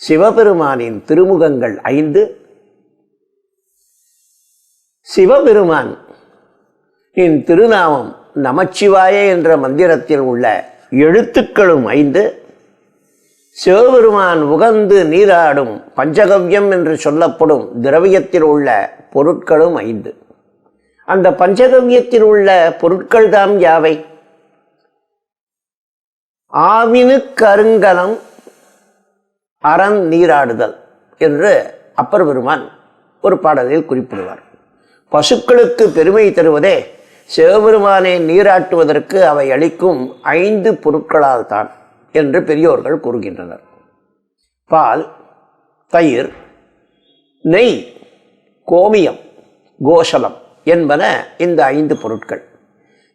சிவபெருமானின் திருமுகங்கள் ஐந்து. சிவபெருமான் இன் திருநாமம் நமச்சிவாய என்ற மந்திரத்தில் உள்ள எழுத்துக்களும் ஐந்து. சிவபெருமான் உகந்து நீராடும் பஞ்சகவ்யம் என்று சொல்லப்படும் திரவியத்தில் உள்ள பொருட்களும் ஐந்து. அந்த பஞ்சகவ்யத்தில் உள்ள பொருட்கள் தாம் யாவை? ஆவினு கருங்கலம் அறந் நீராடுதல் என்று அப்பர் பெருமான் ஒரு பாடலில் குறிப்பிடுவார். பசுக்களுக்கு பெருமை தருவதே சிவபெருமானை நீராட்டுவதற்கு அவை அளிக்கும் ஐந்து பொருட்களால் தான் என்று பெரியோர்கள் கூறுகின்றனர். பால் தயிர் நெய் கோமியம் கோஷலம் என்பன இந்த ஐந்து பொருட்கள்.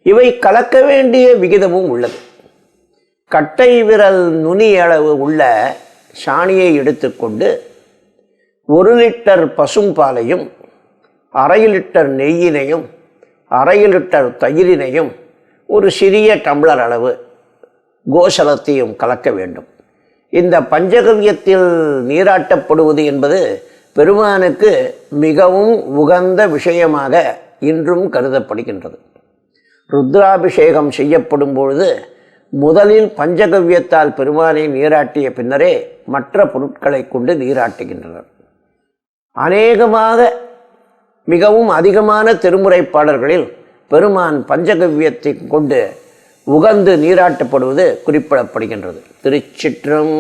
இவை கலக்க வேண்டிய விகிதமும் உள்ளது. கட்டை விரல் நுனி அளவு உள்ள சாணியை எடுத்துக்கொண்டு ஒரு லிட்டர் பசும்பாலையும் அரை லிட்டர் நெய்யினையும் அரை லிட்டர் தயிரினையும் ஒரு சிறிய டம்ளர் அளவு கோசலத்தையும் கலக்க வேண்டும். இந்த பஞ்சகவ்யத்தில் நீராட்டப்படுவது என்பது பெருமானுக்கு மிகவும் உகந்த விஷயமாக இன்றும் கருதப்படுகின்றது. ருத்ராபிஷேகம் செய்யப்படும் பொழுது முதலில் பஞ்சகவ்யத்தால் பெருமானை நீராட்டிய பின்னரே மற்ற பொருட்களை கொண்டு நீராட்டுகின்றனர். அநேகமாக மிகவும் அதிகமான திருமுறை பாடல்களில் பெருமான் பஞ்சகவ்யத்தை கொண்டு உகந்து நீராட்டப்படுவது குறிப்பிடப்படுகின்றது. திருச்சிற்றம்பலம்